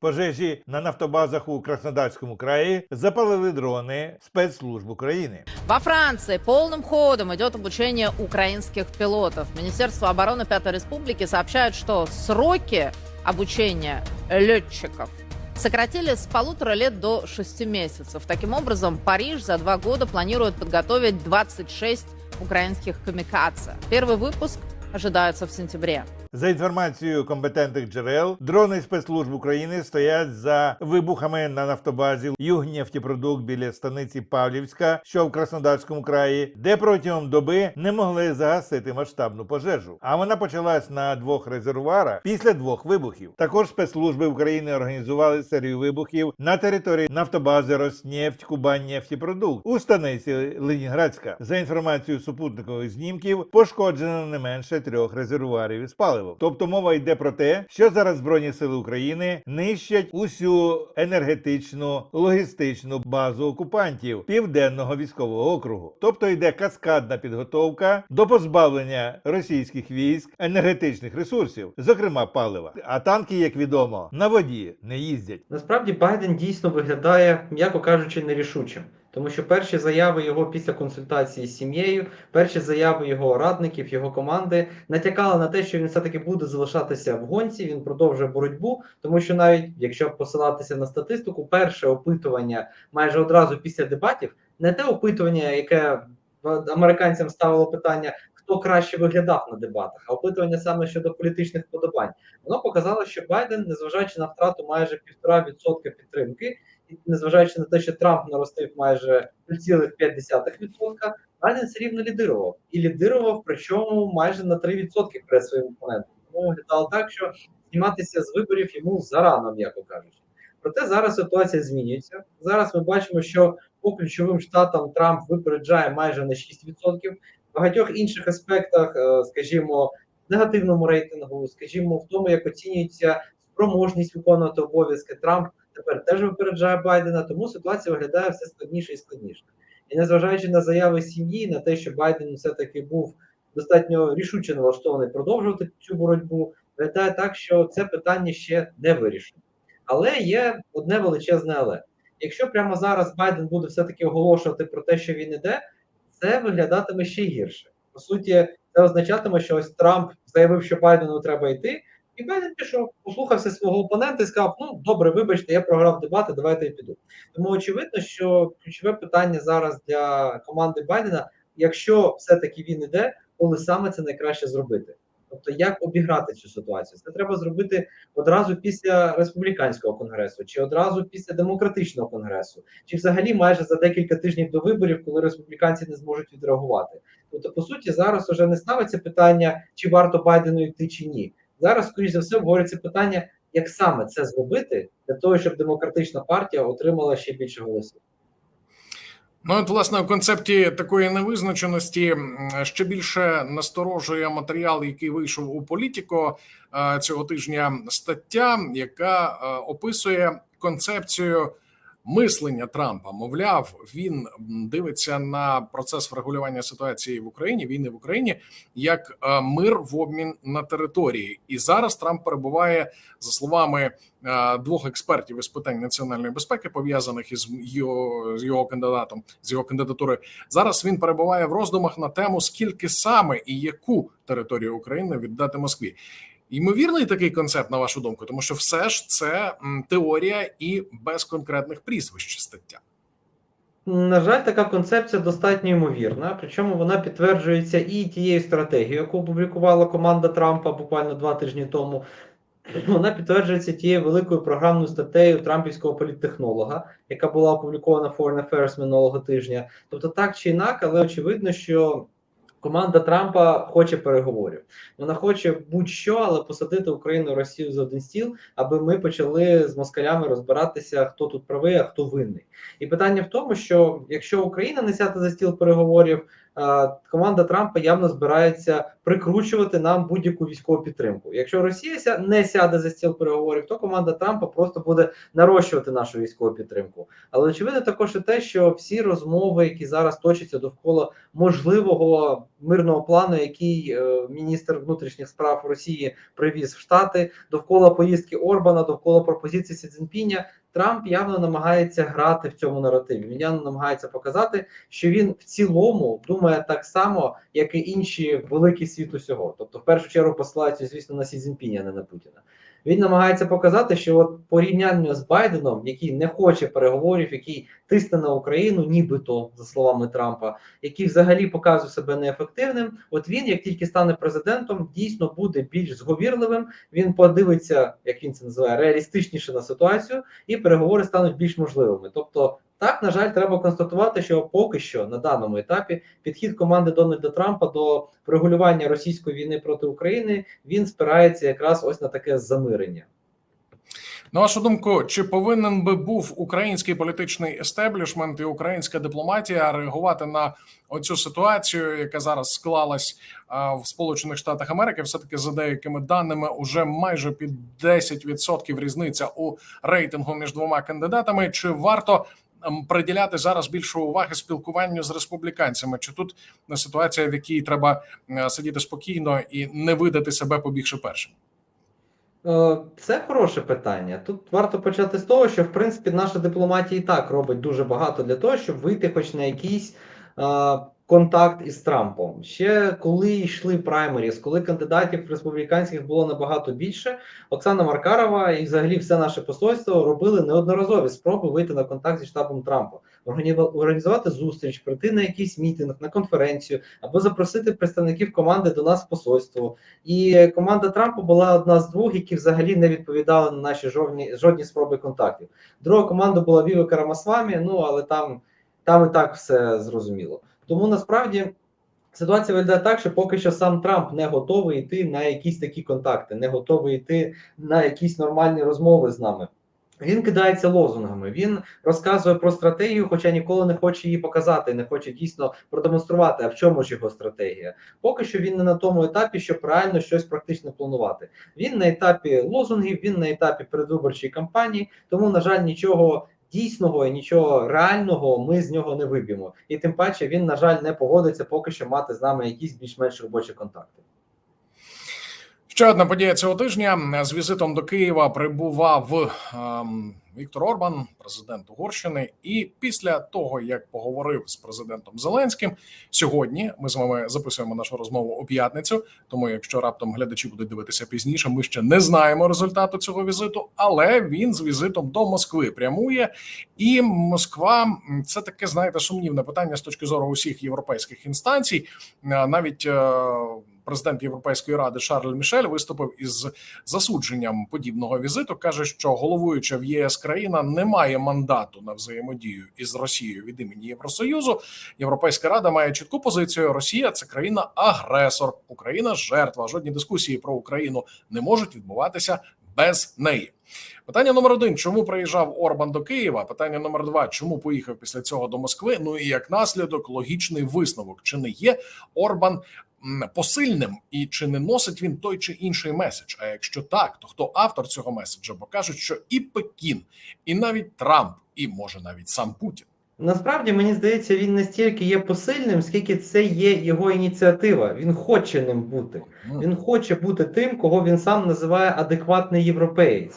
Пожежі на нафтобазах у Краснодарському краї запалили дрони спецслужб України. Во Франции полным ходом идет обучение украинских пилотов. Министерство обороны Пятой Республики сообщает, что сроки обучения летчиков сократили с полутора лет до шести месяцев. Таким образом, Париж за два года планирует подготовить 26 украинских камикадзе. Первый выпуск ожидается в сентябре. За інформацією компетентних джерел, дрони спецслужб України стоять за вибухами на нафтобазі Югнефтепродукт біля станиці Павлівська, що в Краснодарському краї, де протягом доби не могли загасити масштабну пожежу. А вона почалась на двох резервуарах після двох вибухів. Також спецслужби України організували серію вибухів на території нафтобази Роснефть Кубаннефтепродукт у станиці Ленінградська. За інформацією супутникових знімків, пошкоджено не менше трьох резервуарів із паливом. Тобто мова йде про те, що зараз Збройні сили України нищать усю енергетичну логістичну базу окупантів південного військового округу. Тобто йде каскадна підготовка до позбавлення російських військ енергетичних ресурсів, зокрема палива. А танки, як відомо, на воді не їздять. Насправді Байден дійсно виглядає, м'яко кажучи, нерішучим. Тому що перші заяви його після консультації з сім'єю, перші заяви його радників, його команди натякали на те, що він все-таки буде залишатися в гонці. Він продовжує боротьбу, тому що навіть якщо посилатися на статистику, перше опитування майже одразу після дебатів, не те опитування, яке американцям ставило питання, хто краще виглядав на дебатах, а опитування саме щодо політичних подобань, воно показало, що Байден, незважаючи на втрату майже півтора відсотка підтримки, незважаючи на те, що Трамп наростив майже 0,5%, Байден все рівно лідирував. І лідирував, причому майже на 3% перед своїм опонентом. Тому виглядало так, що зніматися з виборів йому зарано, м'яко кажучи. Проте зараз ситуація змінюється. Зараз ми бачимо, що по ключовим штатам Трамп випереджає майже на 6%. В багатьох інших аспектах, е, скажімо, негативному рейтингу, скажімо, в тому, як оцінюється спроможність виконувати обов'язки, Трамп тепер теж випереджає Байдена, тому ситуація виглядає все складніше і складніше. І незважаючи на заяви сім'ї, на те, що Байден все-таки був достатньо рішуче налаштований продовжувати цю боротьбу, виглядає так, що це питання ще не вирішено. Але є одне величезне але. Якщо прямо зараз Байден буде все-таки оголошувати про те, що він іде, це виглядатиме ще гірше. По суті, це означатиме, що ось Трамп заявив, що Байдену треба йти, і Байден пішов, послухався свого опонента і сказав: Ну добре, вибачте, я програв дебати, давайте я піду. Тому очевидно, що ключове питання зараз для команди Байдена, якщо все-таки він іде, коли саме це найкраще зробити. Тобто, як обіграти цю ситуацію? Це треба зробити одразу після республіканського конгресу, чи одразу після демократичного конгресу, чи взагалі майже за декілька тижнів до виборів, коли республіканці не зможуть відреагувати. Тобто, по суті, зараз уже не ставиться питання, чи варто Байдену йти чи ні. Зараз, скоріш за все, обговорюється питання, як саме це зробити для того, щоб демократична партія отримала ще більше голосів. Ну, от, власне, в концепті такої невизначеності ще більше насторожує матеріал, який вийшов у політико е, цього тижня. Стаття, яка е, описує концепцію мислення Трампа. Мовляв, він дивиться на процес врегулювання ситуації в Україні, війни в Україні, як е, мир в обмін на території. І зараз Трамп перебуває за словами е, двох експертів із питань національної безпеки, пов'язаних із його з його кандидатом, з його кандидатурою. Зараз він перебуває в роздумах на тему, скільки саме і яку територію України віддати Москві. Ймовірний такий концепт, на вашу думку, тому що все ж це теорія і без конкретних прізвищ стаття. На жаль, така концепція достатньо ймовірна, причому вона підтверджується і тією стратегією, яку опублікувала команда Трампа буквально два тижні тому. Вона підтверджується тією великою програмною статтею трампівського політтехнолога, яка була опублікована Foreign Affairs минулого тижня. Тобто, так чи інак, але очевидно, що команда Трампа хоче переговорів. Вона хоче будь-що, але посадити Україну Росію за один стіл, аби ми почали з москалями розбиратися, хто тут правий, а хто винний. І питання в тому, що якщо Україна не сяде за стіл переговорів, команда Трампа явно збирається прикручувати нам будь-яку військову підтримку. Якщо Росія не сяде за стіл переговорів, то команда Трампа просто буде нарощувати нашу військову підтримку. Але очевидно також і те, що всі розмови, які зараз точаться довкола можливого мирного плану, який е, міністр внутрішніх справ Росії привіз в Штати, довкола поїздки Орбана, довкола пропозиції Сі Трамп явно намагається грати в цьому наративі. Він явно намагається показати, що він в цілому думає так само, як і інші великі світ усього. Тобто, в першу чергу посилається, звісно, на Сі Цзіньпіня, а не на Путіна. Він намагається показати, що от порівняння з Байденом, який не хоче переговорів, який тисне на Україну, нібито за словами Трампа, який взагалі показує себе неефективним. От він, як тільки стане президентом, дійсно буде більш зговірливим. Він подивиться, як він це називає, реалістичніше на ситуацію, і переговори стануть більш можливими. Тобто, так на жаль, треба констатувати, що поки що на даному етапі підхід команди Дональда Трампа до врегулювання російської війни проти України він спирається якраз ось на таке замирення. На вашу думку, чи повинен би був український політичний естеблішмент і українська дипломатія реагувати на оцю ситуацію, яка зараз склалась в Сполучених Штатах Америки? Все таки за деякими даними, уже майже під 10% різниця у рейтингу між двома кандидатами. Чи варто приділяти зараз більше уваги спілкуванню з республіканцями? Чи тут ситуація, в якій треба е, сидіти спокійно і не видати себе побігши першим? Е, Це хороше питання. Тут варто почати з того, що в принципі наша дипломатія і так робить дуже багато для того, щоб вийти хоч на якийсь е, контакт із Трампом. Ще коли йшли праймеріс, коли кандидатів республіканських було набагато більше, Оксана Маркарова і взагалі все наше посольство робили неодноразові спроби вийти на контакт зі штабом Трампа, органі- організувати зустріч, прийти на якийсь мітинг, на конференцію або запросити представників команди до нас в посольство. І команда Трампа була одна з двох, які взагалі не відповідали на наші жодні, жодні спроби контактів. Друга команда була Віва Карамасвамі, ну але там, там і так все зрозуміло. Тому насправді ситуація виглядає так, що поки що сам Трамп не готовий йти на якісь такі контакти, не готовий йти на якісь нормальні розмови з нами. Він кидається лозунгами, він розказує про стратегію, хоча ніколи не хоче її показати, не хоче дійсно продемонструвати, а в чому ж його стратегія. Поки що він не на тому етапі, щоб реально щось практично планувати. Він на етапі лозунгів, він на етапі передвиборчої кампанії, тому, на жаль, нічого дійсного і нічого реального ми з нього не виб'ємо. І тим паче він, на жаль, не погодиться поки що мати з нами якісь більш-менш робочі контакти. Ще одна подія цього тижня з візитом до Києва прибував ем, Віктор Орбан, президент Угорщини. І після того, як поговорив з президентом Зеленським, сьогодні ми з вами записуємо нашу розмову у п'ятницю. Тому, якщо раптом глядачі будуть дивитися пізніше, ми ще не знаємо результату цього візиту. Але він з візитом до Москви прямує, і Москва це таке, знаєте, сумнівне питання з точки зору усіх європейських інстанцій. Е, Навіть е, президент Європейської ради Шарль Мішель виступив із засудженням подібного візиту. каже, що головуюча в ЄС країна не має мандату на взаємодію із Росією від імені Євросоюзу. Європейська рада має чітку позицію: Росія це країна-агресор, Україна жертва. Жодні дискусії про Україну не можуть відбуватися без неї. Питання номер один: чому приїжджав Орбан до Києва? Питання номер два: чому поїхав після цього до Москви? Ну і як наслідок, логічний висновок: чи не є Орбан посильним, і чи не носить він той чи інший меседж? А якщо так, то хто автор цього меседжа? Бо кажуть, що і Пекін, і навіть Трамп, і може навіть сам Путін. Насправді мені здається, він не стільки є посильним, скільки це є його ініціатива. Він хоче ним бути. Він хоче бути тим, кого він сам називає адекватний європеєць.